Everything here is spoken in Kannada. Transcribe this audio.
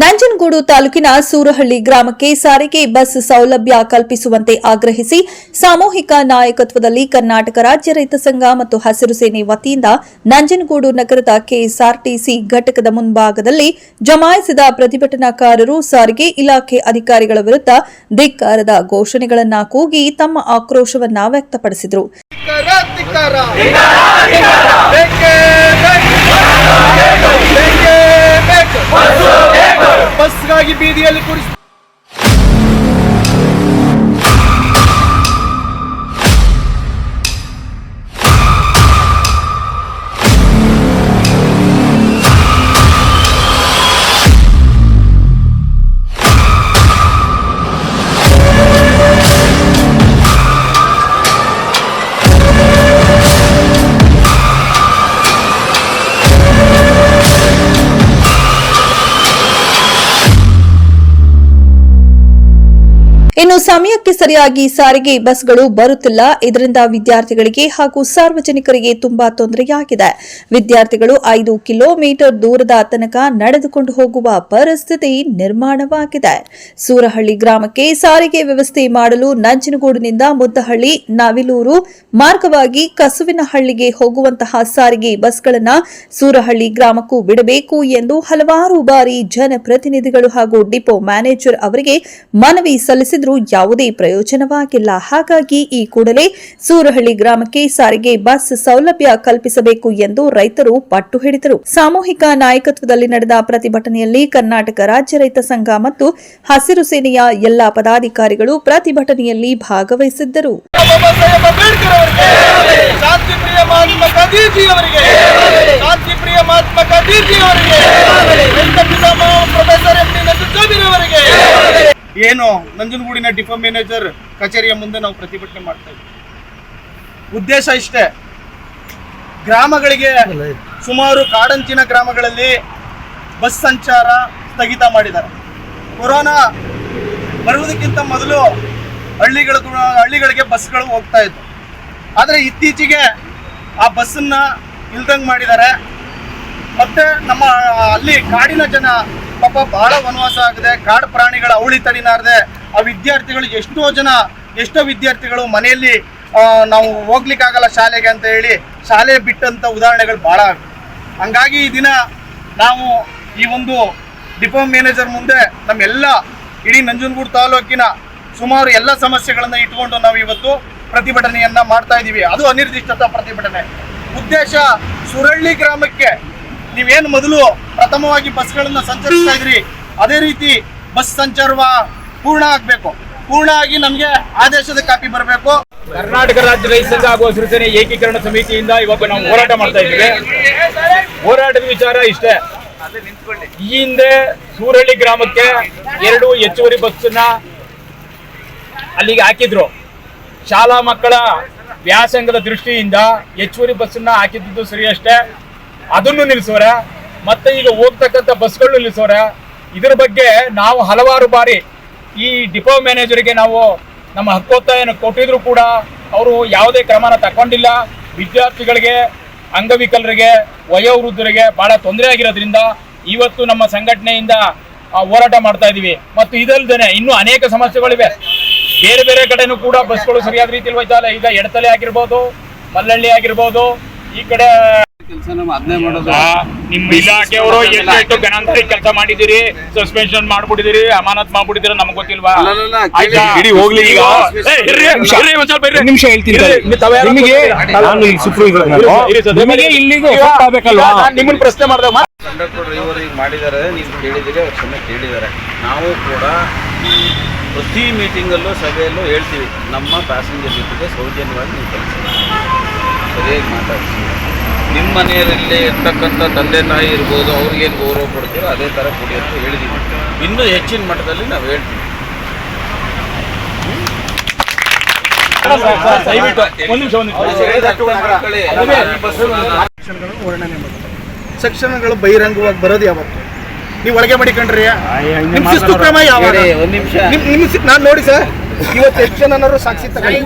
ನಂಜನಗೂಡು ತಾಲೂಕಿನ ಸೂರಹಳ್ಳಿ ಗ್ರಾಮಕ್ಕೆ ಸಾರಿಗೆ ಬಸ್ ಸೌಲಭ್ಯ ಕಲ್ಪಿಸುವಂತೆ ಆಗ್ರಹಿಸಿ ಸಾಮೂಹಿಕ ನಾಯಕತ್ವದಲ್ಲಿ ಕರ್ನಾಟಕ ರಾಜ್ಯ ರೈತ ಸಂಘ ಮತ್ತು ಹಸಿರು ಸೇನೆ ವತಿಯಿಂದ ನಂಜನಗೂಡು ನಗರದ ಕೆಎಸ್ಆರ್ಟಿಸಿ ಘಟಕದ ಮುಂಭಾಗದಲ್ಲಿ ಜಮಾಯಿಸಿದ ಪ್ರತಿಭಟನಾಕಾರರು ಸಾರಿಗೆ ಇಲಾಖೆ ಅಧಿಕಾರಿಗಳ ವಿರುದ್ಧ ಧಿಕ್ಕಾರದ ಘೋಷಣೆಗಳನ್ನ ಕೂಗಿ ತಮ್ಮ ಆಕ್ರೋಶವನ್ನ ವ್ಯಕ್ತಪಡಿಸಿದರು. ಬಸ್ಗಾಗಿ ಬೀದಿಯಲ್ಲಿ ಕೂರಿಸಿ ಇನ್ನು ಸಮಯಕ್ಕೆ ಸರಿಯಾಗಿ ಸಾರಿಗೆ ಬಸ್ಗಳು ಬರುತ್ತಿಲ್ಲ. ಇದರಿಂದ ವಿದ್ಯಾರ್ಥಿಗಳಿಗೆ ಹಾಗೂ ಸಾರ್ವಜನಿಕರಿಗೆ ತುಂಬಾ ತೊಂದರೆಯಾಗಿದೆ. ವಿದ್ಯಾರ್ಥಿಗಳು ಐದು ಕಿಲೋಮೀಟರ್ ದೂರದ ತನಕ ನಡೆದುಕೊಂಡು ಹೋಗುವ ಪರಿಸ್ಥಿತಿ ನಿರ್ಮಾಣವಾಗಿದೆ. ಸೂರಹಳ್ಳಿ ಗ್ರಾಮಕ್ಕೆ ಸಾರಿಗೆ ವ್ಯವಸ್ಥೆ ಮಾಡಲು ನಂಜನಗೂಡಿನಿಂದ ಮುದ್ದಹಳ್ಳಿ, ನವಿಲೂರು ಮಾರ್ಗವಾಗಿ ಕಸುವಿನಹಳ್ಳಿಗೆ ಹೋಗುವಂತಹ ಸಾರಿಗೆ ಬಸ್ಗಳನ್ನು ಸೂರಹಳ್ಳಿ ಗ್ರಾಮಕ್ಕೂ ಬಿಡಬೇಕು ಎಂದು ಹಲವಾರು ಬಾರಿ ಜನಪ್ರತಿನಿಧಿಗಳು ಹಾಗೂ ಡಿಪೋ ಮ್ಯಾನೇಜರ್ ಅವರಿಗೆ ಮನವಿ ಸಲ್ಲಿಸಿದರೂ. ಯಾವುದೇ ಪ್ರಯೋಜನವಾಗಿಲ್ಲ. ಹಾಗಾಗಿ ಈ ಕೂಡಲೇ ಸೂರಹಳ್ಳಿ ಗ್ರಾಮಕ್ಕೆ ಸಾರಿಗೆ ಬಸ್ ಸೌಲಭ್ಯ ಕಲ್ಪಿಸಬೇಕು ಎಂದು ರೈತರು ಪಟ್ಟು ಹಿಡಿದರು. ಸಾಮೂಹಿಕ ನಾಯಕತ್ವದಲ್ಲಿ ನಡೆದ ಪ್ರತಿಭಟನೆಯಲ್ಲಿ ಕರ್ನಾಟಕ ರಾಜ್ಯ ರೈತ ಸಂಘ ಮತ್ತು ಹಸಿರು ಸೇನೆಯ ಎಲ್ಲಾ ಪದಾಧಿಕಾರಿಗಳು ಪ್ರತಿಭಟನೆಯಲ್ಲಿ ಭಾಗವಹಿಸಿದ್ದರು. ಶಾಂತಿ ಪ್ರಿಯ ಮಹಾತ್ಮ ಗಾಂಧೀಜಿ ಅವರಿಗೆ ಶಾಂತಿ ಪ್ರಿಯ ಮಹಾತ್ಮ ಗಾಂಧೀಜಿ ಅವರಿಗೆ ರೈತ ಪಿತಾಮಹ ಪ್ರೊಫೆಸರ್ ಎಂ ಡಿ ನಂಜುಂಡಸ್ವಾಮಿ ಅವರಿಗೆ ಏನು? ನಂಜನಗೂಡಿನ ಡಿಪೋ ಮ್ಯಾನೇಜರ್ ಕಚೇರಿಯ ಮುಂದೆ ನಾವು ಪ್ರತಿಭಟನೆ ಮಾಡ್ತಾ ಇದ್ದೀವಿ ಉದ್ದೇಶ ಇಷ್ಟೇ. ಗ್ರಾಮಗಳಿಗೆ ಸುಮಾರು ಕಾಡಂಚಿನ ಗ್ರಾಮಗಳಲ್ಲಿ ಬಸ್ ಸಂಚಾರ ಸ್ಥಗಿತ ಮಾಡಿದ್ದಾರೆ. ಕೊರೋನಾ ಬರುವುದಕ್ಕಿಂತ ಮೊದಲು ಹಳ್ಳಿಗಳ ಹಳ್ಳಿಗಳಿಗೆ ಬಸ್ಗಳು ಹೋಗ್ತಾ ಇತ್ತು ಆದರೆ ಇತ್ತೀಚೆಗೆ ಆ ಬಸ್ಸನ್ನು ಇಲ್ದಂಗೆ ಮಾಡಿದ್ದಾರೆ. ಮತ್ತು ನಮ್ಮ ಅಲ್ಲಿ ಕಾಡಿನ ಜನ ಪಾಪ ಬಹಳ ವನವಾಸ ಆಗಿದೆ. ಕಾಡು ಪ್ರಾಣಿಗಳ ಅವಳಿ ತಡಿನಾರದೆ ಆ ವಿದ್ಯಾರ್ಥಿಗಳು ಎಷ್ಟೋ ಜನ, ಎಷ್ಟೋ ವಿದ್ಯಾರ್ಥಿಗಳು ಮನೆಯಲ್ಲಿ ನಾವು ಹೋಗ್ಲಿಕ್ಕಾಗಲ್ಲ ಶಾಲೆಗೆ ಅಂತ ಹೇಳಿ ಶಾಲೆ ಬಿಟ್ಟಂತ ಉದಾಹರಣೆಗಳು ಬಹಳ ಆಗ್ತವೆ ಹಂಗಾಗಿ ಈ ದಿನ ನಾವು ಈ ಒಂದು ಡಿಪೋ ಮ್ಯಾನೇಜರ್ ಮುಂದೆ ನಮ್ಮೆಲ್ಲ ಇಡೀ ನಂಜನಗೂಡು ತಾಲೂಕಿನ ಸುಮಾರು ಎಲ್ಲ ಸಮಸ್ಯೆಗಳನ್ನು ಇಟ್ಕೊಂಡು ನಾವು ಇವತ್ತು ಪ್ರತಿಭಟನೆಯನ್ನು ಮಾಡ್ತಾ ಇದ್ದೀವಿ ಅದು ಅನಿರ್ದಿಷ್ಟ ಪ್ರತಿಭಟನೆ. ಉದ್ದೇಶ ಸುರಳ್ಳಿ ಗ್ರಾಮಕ್ಕೆ ನೀವೇನು ಮೊದಲು ಪ್ರಥಮವಾಗಿ ಬಸ್ಗಳನ್ನ ಸಂಚರಿಸ್ತಾ ಇದ್ರಿ, ಅದೇ ರೀತಿ ಬಸ್ ಸಂಚಾರವ ಪೂರ್ಣ ಆಗಬೇಕು. ಪೂರ್ಣ ಆಗಿ ನಮಗೆ ಆದೇಶದ ಕಾಪಿ ಬರಬೇಕು. ಕರ್ನಾಟಕ ರಾಜ್ಯ ರೈತ ಸಂಘ ಹಾಗೂ ಹಸಿರು ಸೇನೆ ಏಕೀಕರಣ ಸಮಿತಿಯಿಂದ ಇವಾಗ ನಾವು ಹೋರಾಟ ಮಾಡ್ತಾ ಇದ್ದೀವಿ. ಹೋರಾಟದ ವಿಚಾರ ಇಷ್ಟೇ. ಈ ಹಿಂದೆ ಸೂರಳ್ಳಿ ಗ್ರಾಮಕ್ಕೆ ಎರಡು ಹೆಚ್ಚುವರಿ ಬಸ್ಸನ್ನ ಅಲ್ಲಿಗೆ ಹಾಕಿದ್ರು. ಶಾಲಾ ಮಕ್ಕಳ ವ್ಯಾಸಂಗದ ದೃಷ್ಟಿಯಿಂದ ಹೆಚ್ಚುವರಿ ಬಸ್ಸನ್ನ ಹಾಕಿದ್ದು ಸರಿ ಅಷ್ಟೇ. ಅದನ್ನು ನಿಲ್ಲಿಸೋರ, ಮತ್ತೆ ಈಗ ಹೋಗ್ತಕ್ಕಂಥ ಬಸ್ಗಳು ನಿಲ್ಲಿಸೋರ. ಇದ್ರ ಬಗ್ಗೆ ನಾವು ಹಲವಾರು ಬಾರಿ ಈ ಡಿಪೋ ಮ್ಯಾನೇಜರ್ಗೆ ನಾವು ನಮ್ಮ ಹಕ್ಕೊತ್ತಾಯನ ಕೊಟ್ಟಿದ್ರು ಕೂಡ ಅವರು ಯಾವುದೇ ಕ್ರಮನ ತಕೊಂಡಿಲ್ಲ ವಿದ್ಯಾರ್ಥಿಗಳಿಗೆ, ಅಂಗವಿಕಲರಿಗೆ, ವಯೋವೃದ್ಧರಿಗೆ ಬಹಳ ತೊಂದರೆ ಆಗಿರೋದ್ರಿಂದ ಇವತ್ತು ನಮ್ಮ ಸಂಘಟನೆಯಿಂದ ಹೋರಾಟ ಮಾಡ್ತಾ ಇದ್ದೀವಿ ಮತ್ತು ಇದಲ್ದೇನೆ ಇನ್ನೂ ಅನೇಕ ಸಮಸ್ಯೆಗಳಿವೆ. ಬೇರೆ ಬೇರೆ ಕಡೆನೂ ಕೂಡ ಬಸ್ಗಳು ಸರಿಯಾದ ರೀತಿಯಲ್ಲಿ ಹೋಯ್ತಾ ಇಲ್ಲ. ಈಗ ಎಡತಲೆ ಆಗಿರ್ಬೋದು, ಮಲ್ಲಳ್ಳಿ ಆಗಿರ್ಬೋದು, ಈ ಕಡೆ ನಿಮ್ಮ ಇಲಾಖೆಯವರು ಎಷ್ಟು ಎಷ್ಟು ಗಣಾಂತರ ಕೆಲಸ ಮಾಡಿದಿರಿ ಸಸ್ಪೆನ್ಷನ್ ಮಾಡ್ಬಿಟ್ಟಿದಿರಿ ಅಮಾನತ್ ಮಾಡ್ಬಿಟ್ಟಿದಿರ ನಮ್ಗೆ ಗೊತ್ತಿಲ್ವಾ? ಇಡೀ ಹೋಗ್ಲಿ ಈಗ. ನಿಮಿಷ. ಹೇಳ್ತೀನಿ ನಿಮಗೆ ನಾನು ಸರ್, ನಿಮಗೆ ಇಲ್ಲಿಗೆ ಆಗ್ಬೇಕಲ್ವಾ? ನಾನ್ ನಿಮ್ಮನ್ನ ಪ್ರಶ್ನೆ ಮಾಡಿದಾಗ ಕಂಡಕ್ಟರ್ ಡ್ರೈವರ್ ಈಗ ಮಾಡಿದ್ದಾರೆ ನೀವು ಕೇಳಿದಿರಿ ಅವ್ರು ಕ್ಷಮೆ ಕೇಳಿದ್ದಾರೆ. ನಾವು ಕೂಡ ಪ್ರತಿ ಮೀಟಿಂಗಲ್ಲೂ ಸಭೆಯಲ್ಲೂ ಹೇಳ್ತೀವಿ ನಮ್ಮ ಪ್ಯಾಸೆಂಜರ್ ಜೊತೆಗೆ ಸೌಜನ್ಯವಾಗಿ ನೀವು ಕೆಲಸ ಸರಿಯಾಗಿ ಮಾತಾಡ್ತೀವಿ. ನಿಮ್ಮ ಮನೆಯಲ್ಲಿ ಇರ್ತಕ್ಕಂಥ ತಂದೆ ತಾಯಿ ಇರ್ಬೋದು ಅವ್ರಿಗೇನು ಗೌರವ ಕೊಡ್ತೀರೋ ಅದೇ ಥರ ಕೊಡಿ ಅಂತ ಹೇಳಿದ್ದೀವಿ ಇನ್ನೂ ಹೆಚ್ಚಿನ ಮಟ್ಟದಲ್ಲಿ ನಾವು ಹೇಳ್ತೀವಿ. ದಯವಿಟ್ಟು ಒಂದ್ ನಿಮಿಷ ಒಂದ್ ನಿಮಿಷ. ಸೆಕ್ಷನ್ಗಳನ್ನು ವರ್ಣನೆ ಮಾಡೋದು ಸೆಕ್ಷನ್ಗಳು ಬಹಿರಂಗವಾಗಿ ಬರೋದು ಯಾವತ್ತು? ನೀವು ಒಳಗೆ ಮಾಡಿಕೊಂಡ್ರಿ ನಿಮ್ ಶಿಸ್ತು ಕ್ರಮ ಯಾವ ಒಂದು ನಿಮಿಷ. ನಾನು ನಿಮ್ ನಾನ್ ನೋಡಿ ಸರ್. ಇವತ್ತು ಎಷ್ಟು ಜನರು ಸಾಕ್ಷಿ ತಗೊಂಡು